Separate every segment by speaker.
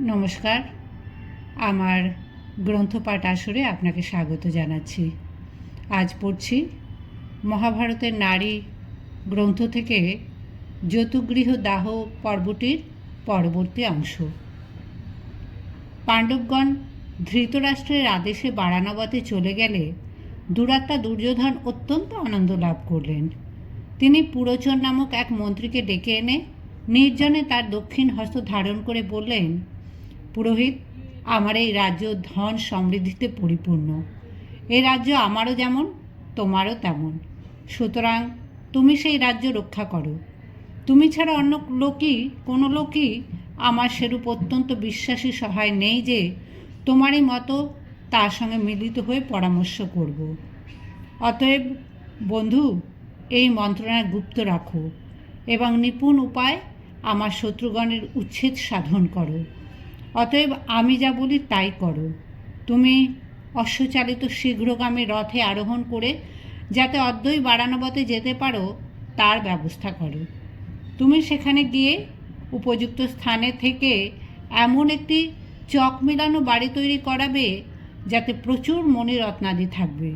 Speaker 1: নমস্কার। আমার গ্রন্থপাঠ আসরে আপনাকে স্বাগত জানাচ্ছি। আজ পড়ছি মহাভারতের নারী গ্রন্থ থেকে যতুগৃহ দাহ পর্বটির পরবর্তী অংশ। পাণ্ডবগণ ধৃতরাষ্ট্রের আদেশে বারাণবতে চলে গেলে দুরাত্মা দুর্যোধন অত্যন্ত আনন্দ লাভ করলেন। তিনি পুরোচন নামক এক মন্ত্রীকে ডেকে এনে নির্জনে তার দক্ষিণ হস্ত ধারণ করে বললেন পুরোহিত, আমার এই রাজ্য ধন সমৃদ্ধিতে পরিপূর্ণ। এই রাজ্য আমারও যেমন, তোমারও তেমন। সুতরাং তুমি সেই রাজ্য রক্ষা করো। তুমি ছাড়া অন্য লোকই, কোনো লোকই আমার সেরূপ অত্যন্ত বিশ্বাসী সহায় নেই যে তোমারই মতো তার সঙ্গে মিলিত হয়ে পরামর্শ করব। অতএব বন্ধু, এই মন্ত্রণা গুপ্ত রাখো এবং নিপুণ উপায় আমার শত্রুগণের উচ্ছেদ সাধন করো। অতএব আমি যা বলি তাই করো। তুমি অশ্বচালিত শীঘ্রগামী রথে আরোহণ করে যাতে অদ্যই বারানবতে যেতে পারো, তার ব্যবস্থা করো। তুমি সেখানে গিয়ে উপযুক্ত স্থানে থেকে এমন একটি চক মেলানো বাড়ি তৈরি করাবে যাতে প্রচুর মণিরত্নাদি থাকবে।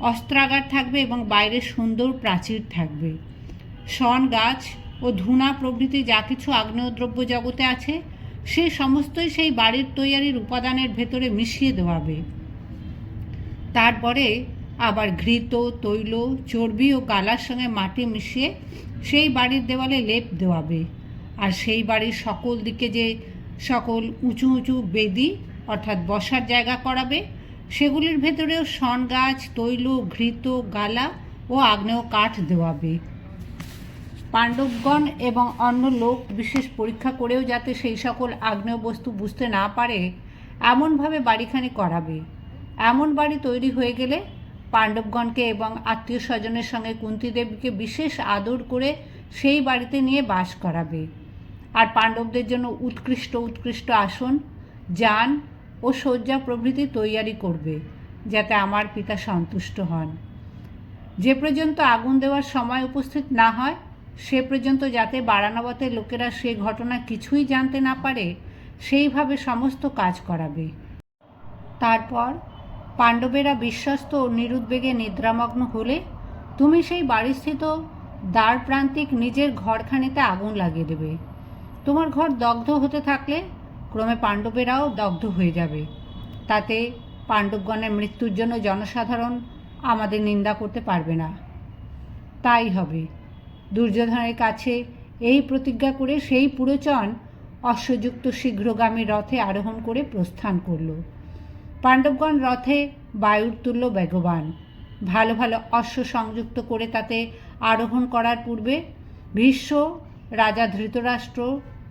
Speaker 1: অস্ত্রাগার থাকবে এবং বাইরে সুন্দর প্রাচীর থাকবে। শন গাছ ও ধুনা প্রভৃতি যা কিছু আগ্নেয়দ্রব্য জগতে আছে সে সমস্তই সেই বাড়ির তৈয়ারির উপাদানের ভেতরে মিশিয়ে দেওয়াবে তারপরে আবার ঘৃত, তৈল, চর্বি ও গালার সঙ্গে মাটি মিশিয়ে সেই বাড়ির দেওয়ালে লেপ দেওয়াবে। আর সেই বাড়ির সকল দিকে যে সকল উঁচু উঁচু বেদি অর্থাৎ বসার জায়গা করাবে, সেগুলির ভেতরেও শন গাছ তৈল, ঘৃত, গালা ও আগ্নেয় কাঠ দেওয়াবে। পাণ্ডবগণ এবং অন্য লোক বিশেষ পরীক্ষা করেও যাতে সেই সকল আগ্নেয় বস্তু বুঝতে না পারে, এমনভাবে বাড়িখানি করাবে। এমন বাড়ি তৈরি হয়ে গেলে পাণ্ডবগণকে এবং আত্মীয় স্বজনের সঙ্গে কুন্তী দেবীকে বিশেষ আদর করে সেই বাড়িতে নিয়ে বাস করাবে। আর পাণ্ডবদের জন্য উৎকৃষ্ট উৎকৃষ্ট আসন, যান ও শয্যা প্রভৃতি তৈয়ারি করবে, যাতে আমার পিতা সন্তুষ্ট হন। যে পর্যন্ত আগুন দেওয়ার সময় উপস্থিত না হয় সে পর্যন্ত যাতে বারানবতের লোকেরা সে ঘটনা কিছুই জানতে না পারে, সেইভাবে সমস্ত কাজ করাবে। তারপর পাণ্ডবেরা বিশ্বস্ত ও নিরুদ্বেগে নিদ্রামগ্ন হলে তুমি সেই বাড়িস্থিত দ্বার প্রান্তিক নিজের ঘরখানিতে আগুন লাগিয়ে দেবে। তোমার ঘর দগ্ধ হতে থাকলে ক্রমে পাণ্ডবেরাও দগ্ধ হয়ে যাবে। তাতে পাণ্ডবগণের মৃত্যুর জন্য জনসাধারণ আমাদের নিন্দা করতে পারবে না। তাই হবে। দুর্যোধনের কাছে এই প্রতিজ্ঞা করে সেই পুরোচন অশ্বযুক্ত শীঘ্রগামী রথে আরোহণ করে প্রস্থান করল। পাণ্ডবগণ রথে বায়ুর তুল্য বেগবান। ভালো ভালো অশ্ব সংযুক্ত করে তাতে আরোহণ করার পূর্বে ভীষ্ম, রাজা ধৃতরাষ্ট্র,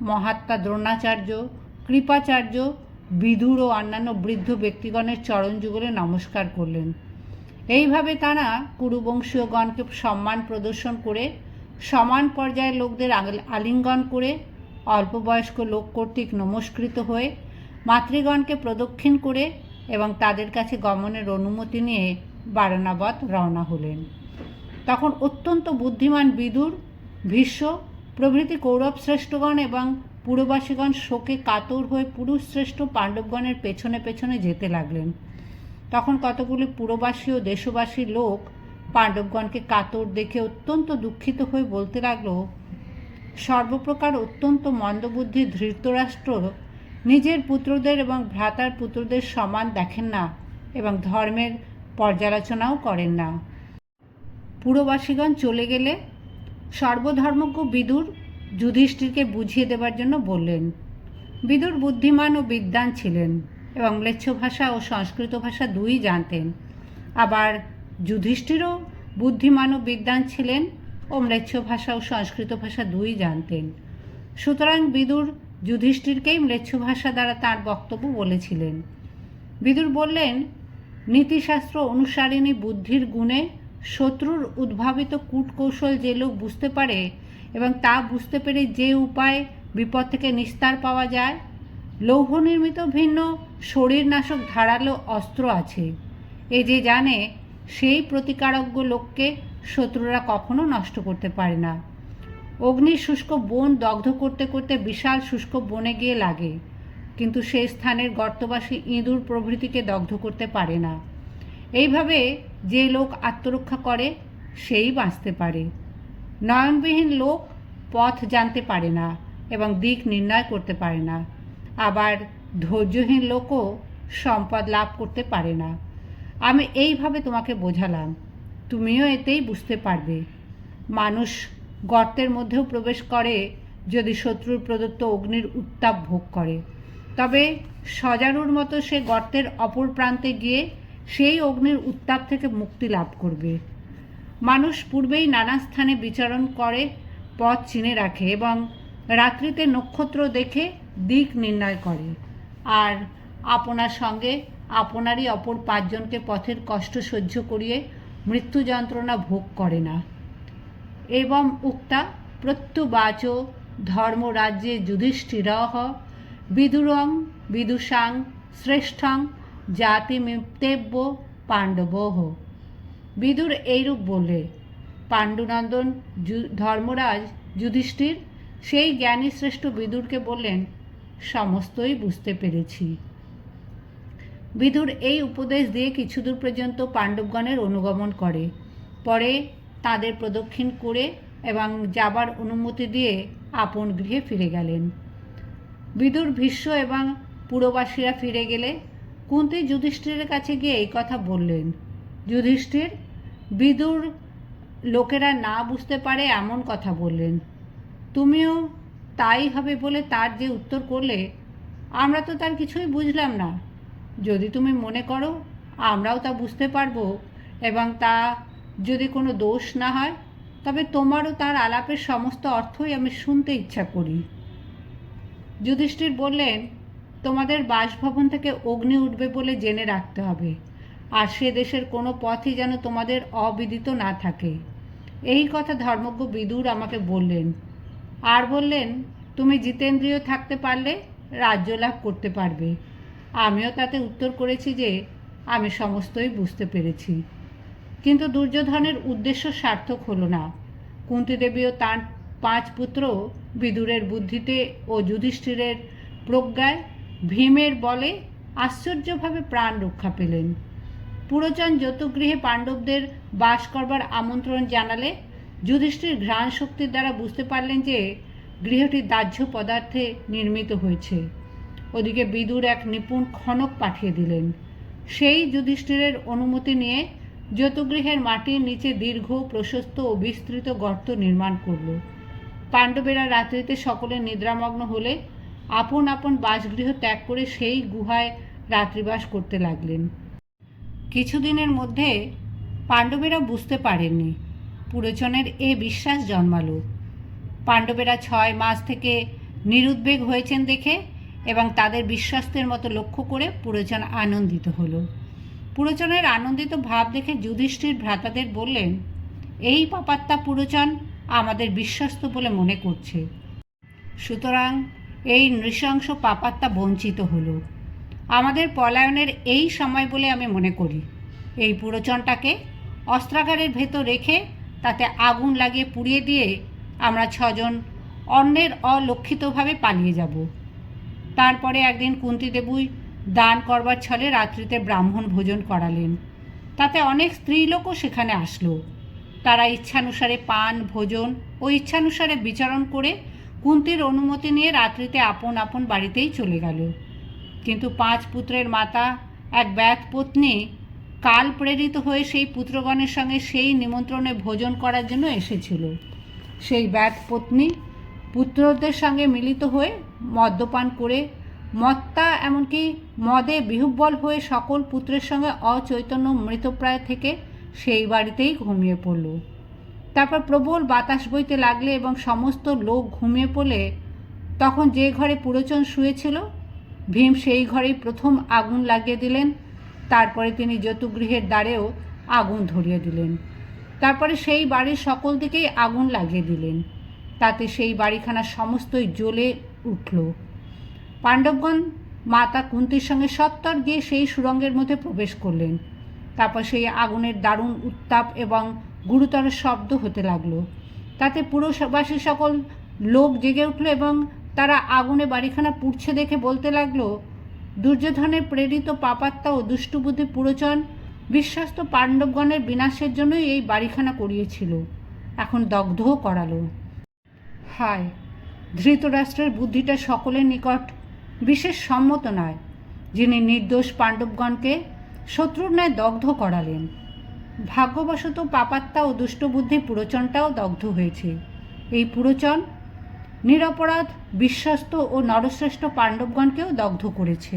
Speaker 1: মহাত্মা দ্রোণাচার্য, কৃপাচার্য, বিদুর ও অন্যান্য বৃদ্ধ ব্যক্তিগণের চরণ যুগলে নমস্কার করলেন। এইভাবে তারা কুরুবংশীয়গণকে সম্মান প্রদর্শন করে সমান পর্যায়ের লোকদের আলিঙ্গন করে অল্পবয়স্ক লোক কর্তৃক নমস্কৃত হয়ে মাতৃগণকে প্রদক্ষিণ করে এবং তাদের কাছে গমনের অনুমতি নিয়ে বারণাবত রওনা হলেন। তখন অত্যন্ত বুদ্ধিমান বিদুর, ভীষ্ম, প্রভৃতি কৌরব শ্রেষ্ঠগণ এবং পুরবাসীগণ শোকে কাতর হয়ে পুরুষ শ্রেষ্ঠ পাণ্ডবগণের পেছনে পেছনে যেতে লাগলেন। তখন কতগুলি পুরবাসী ও দেশবাসী লোক পাণ্ডবগণকে কাতর দেখে অত্যন্ত দুঃখিত হয়ে বলতে লাগল, সর্বপ্রকার অত্যন্ত মন্দবুদ্ধি ধৃতরাষ্ট্র নিজের পুত্রদের এবং ভ্রাতার পুত্রদের সমান দেখেন না এবং ধর্মের পর্যালোচনাও করেন না। পুরবাসীগণ চলে গেলে সর্বধর্মজ্ঞ বিদুর যুধিষ্ঠিরকে বুঝিয়ে দেবার জন্য বললেন। বিদুর বুদ্ধিমান ও বিদ্বান ছিলেন এবং ম্লেচ্ছ ভাষা ও সংস্কৃত ভাষা দুই জানতেন। আবার যুধিষ্ঠিরও বুদ্ধিমান ও বিদ্বান ছিলেন ও ম্লেচ্ছ ভাষা ও সংস্কৃত ভাষা দুই জানতেন। সুতরাং বিদুর যুধিষ্ঠিরকেই ম্লেচ্ছ ভাষা দ্বারা তার বক্তব্য বলেছিলেন। বিদুর বললেন, নীতিশাস্ত্র অনুসারিণী বুদ্ধির গুণে শত্রুর উদ্ভাবিত কূটকৌশল যে লোক বুঝতে পারে এবং তা বুঝতে পেরে যে উপায় বিপদ থেকে নিস্তার পাওয়া যায়, লৌহ নির্মিত ভিন্ন শরীরনাশক ধারালো অস্ত্র আছে। এ যে জানে সেই প্রতিকারজ্ঞ লোককে শত্রুরা কখনো নষ্ট করতে পারে না। অগ্নি শুষ্ক বন দগ্ধ করতে করতে বিশাল শুষ্ক বনে গিয়ে লাগে, কিন্তু সেই স্থানের গর্তবাসী ইঁদুর প্রভৃতিকে দগ্ধ করতে পারে না। এইভাবে যে লোক আত্মরক্ষা করে, সেই বাঁচতে পারে। নয়নবিহীন লোক পথ জানতে পারে না এবং দিক নির্ণয় করতে পারে না। আবার ধৈর্যহীন লোকও সম্পদ লাভ করতে পারে না। আমি এইভাবে তোমাকে বোঝালাম। তুমিও এতেই বুঝতে পারবে। মানুষ গর্তের মধ্যেও প্রবেশ করে যদি শত্রুর প্রদত্ত অগ্নির উত্তাপ ভোগ করে। তবে সজারুর মতো সে গর্তের অপর প্রান্তে গিয়ে সেই অগ্নির উত্তাপ থেকে মুক্তি লাভ করবে। মানুষ পূর্বেই নানা স্থানে বিচরণ করে, পথ চিনে রাখে এবং রাত্রিতে নক্ষত্র দেখে দিক নির্ণয় করে। আর আপনার সঙ্গে আপনারই অপর পাঁচজনকে পথের কষ্ট সহ্য করিয়ে মৃত্যু যন্ত্রণা ভোগ করে না। এবং উক্তা প্রত্যুবাচ ধর্মরাজ্যে যুধিষ্ঠির বিদুরং বিদুষাং শ্রেষ্ঠং জাতিমিতেব্য পাণ্ডবহ বিদুর এইরূপ বললে পাণ্ডুনন্দন ধর্মরাজ যুধিষ্ঠির সেই জ্ঞানী শ্রেষ্ঠ বিদুরকে বললেন, সমস্তই বুঝতে পেরেছি। বিদুর এই উপদেশ দিয়ে কিছু দূর পর্যন্ত পাণ্ডবগণের অনুগমন করে। পরে তাদের প্রদক্ষিণ করে এবং যাবার অনুমতি দিয়ে আপন গৃহে ফিরে গেলেন। বিদুর ভীষ্ম এবং পুরবাসীরা ফিরে গেলে কুন্তি যুধিষ্ঠিরের কাছে গিয়ে এই কথা বললেন। যুধিষ্ঠির, বিদুর লোকেরা না বুঝতে পারে এমন কথা বললেন। তুমিও তাই হবে বলে তার যে উত্তর করলে, আমরা তো তার কিছুই বুঝলাম না। যদি তুমি মনে করো, আমরাও তা বুঝতে পারব এবং তা যদি কোনো দোষ না হয়, তবে তোমারও তার আলাপের সমস্ত অর্থই আমি শুনতে ইচ্ছা করি। যুধিষ্ঠির বললেন, তোমাদের বাসভবন থেকে অগ্নি উঠবে বলে জেনে রাখতে হবে, আর সে দেশের কোনো পথই যেন তোমাদের অবিদিত না থাকে। এই কথা ধর্মজ্ঞ বিদুর আমাকে বললেন, আর বললেন, তুমি জিতেন্দ্রিয় থাকতে পারলে রাজ্য লাভ করতে পারবে। আমিও তাতে উত্তর করেছি যে আমি সমস্তই বুঝতে পেরেছি। কিন্তু দুর্যোধনের উদ্দেশ্য সার্থক হলো না। কুন্তিদেবীও তার পাঁচ পুত্র বিদুরের বুদ্ধিতে ও যুধিষ্ঠিরের প্রজ্ঞায় ভীমের বলে আশ্চর্যভাবে প্রাণ রক্ষা পেলেন। পুরোচন যতুগৃহে পাণ্ডবদের বাস করবার আমন্ত্রণ জানালে যুধিষ্ঠির ঘ্রাণ শক্তির দ্বারা বুঝতে পারলেন যে গৃহটি দাহ্য পদার্থে নির্মিত হয়েছে। ওদিকে বিদুর এক নিপুণ খনক পাঠিয়ে দিলেন। সেই যুধিষ্ঠিরের অনুমতি নিয়ে যতুগৃহের মাটির নিচে দীর্ঘ, প্রশস্ত ও বিস্তৃত গর্ত নির্মাণ করল। পাণ্ডবেরা রাত্রিতে সকলে নিদ্রামগ্ন হলে আপন আপন বাসগৃহ ত্যাগ করে সেই গুহায় রাত্রিবাস করতে লাগলেন। কিছুদিনের মধ্যে পাণ্ডবেরা বুঝতে পারেননি পুরোচনের এ বিশ্বাস জন্মালো। পাণ্ডবেরা ছয় মাস থেকে নিরুদ্বেগ হয়েছেন দেখে এবং তাদের বিশ্বস্তের মতো লক্ষ্য করে পুরোচন আনন্দিত হলো। পুরোচনের আনন্দিত ভাব দেখে যুধিষ্ঠির ভ্রাতাদের বললেন, এই পাপাত্তা পুরোচন আমাদের বিশ্বস্ত বলে মনে করছে। সুতরাং এই নৃশংস পাপাত্তা বঞ্চিত হলো। আমাদের পলায়নের এই সময় বলে আমি মনে করি। এই পুরোচনটাকে অস্ত্রাগারের ভেতর রেখে তাতে আগুন লাগিয়ে পুড়িয়ে দিয়ে আমরা ছজন অন্যের অলক্ষিতভাবে পালিয়ে যাব। তারপরে একদিন কুন্তিদেবুই দান করবার ছলে রাত্রিতে ব্রাহ্মণ ভোজন করালেন। তাতে অনেক স্ত্রীলোকও সেখানে আসলো। তারা ইচ্ছানুসারে পান, ভোজন ও ইচ্ছানুসারে বিচরণ করে কুন্তির অনুমতি নিয়ে রাত্রিতে আপন আপন বাড়িতেই চলে গেল। কিন্তু পাঁচ পুত্রের মাতা, এক ব্যাত পত্নী কাল প্রেরিত হয়ে সেই পুত্রগণের সঙ্গে সেই নিমন্ত্রণে ভোজন করার জন্য এসেছিল। সেই ব্যাত পত্নী পুত্রদের সঙ্গে মিলিত হয়ে মদ্যপান করে মত্তা এমনকি মদে বিহুব্বল হয়ে সকল পুত্রের সঙ্গে অচৈতন্য মৃতপ্রায় থেকে সেই বাড়িতেই ঘুমিয়ে পড়ল। তারপর প্রবল বাতাস বইতে লাগলে এবং সমস্ত লোক ঘুমিয়ে পড়লে তখন যে ঘরে পুরোচন শুয়েছিল, ভীম সেই ঘরেই প্রথম আগুন লাগিয়ে দিলেন। তারপরে তিনি যতুগৃহের দ্বারেও আগুন ধরিয়ে দিলেন। তারপরে সেই বাড়ির সকল দিকেই আগুন লাগিয়ে দিলেন। তাতে সেই বাড়িখানা সমস্তই জ্বলে উঠল। পাণ্ডবগণ মাতা কুন্তির সঙ্গে সত্তর গিয়ে সেই সুরঙ্গের মধ্যে প্রবেশ করলেন। তারপর সেই আগুনের দারুণ উত্তাপ এবং গুরুতর শব্দ হতে লাগল। তাতে পুরবাসী সকল লোক জেগে উঠল এবং তারা আগুনে বাড়িখানা পুড়ছে দেখে বলতে লাগল, দুর্যোধনের প্রেরিত পাপাত্মা ও দুষ্টুবুদ্ধি পুরোচন বিশ্বস্ত পাণ্ডবগণের বিনাশের জন্যই এই বাড়িখানা করিয়েছিল। এখন দগ্ধও করালো। হায় ধৃতরাষ্ট্রের বুদ্ধিটা সকলের নিকট বিশেষ সম্মত নয়, যিনি নির্দোষ পাণ্ডবগণকে শত্রুর ন্যায় দগ্ধ করালেন। ভাগ্যবশত পাপাত্মা ও দুষ্টবুদ্ধি পুরোচনটাও দগ্ধ হয়েছে। এই পুরোচন নিরপরাধ, বিশ্বস্ত ও নরশ্রেষ্ঠ পাণ্ডবগণকেও দগ্ধ করেছে।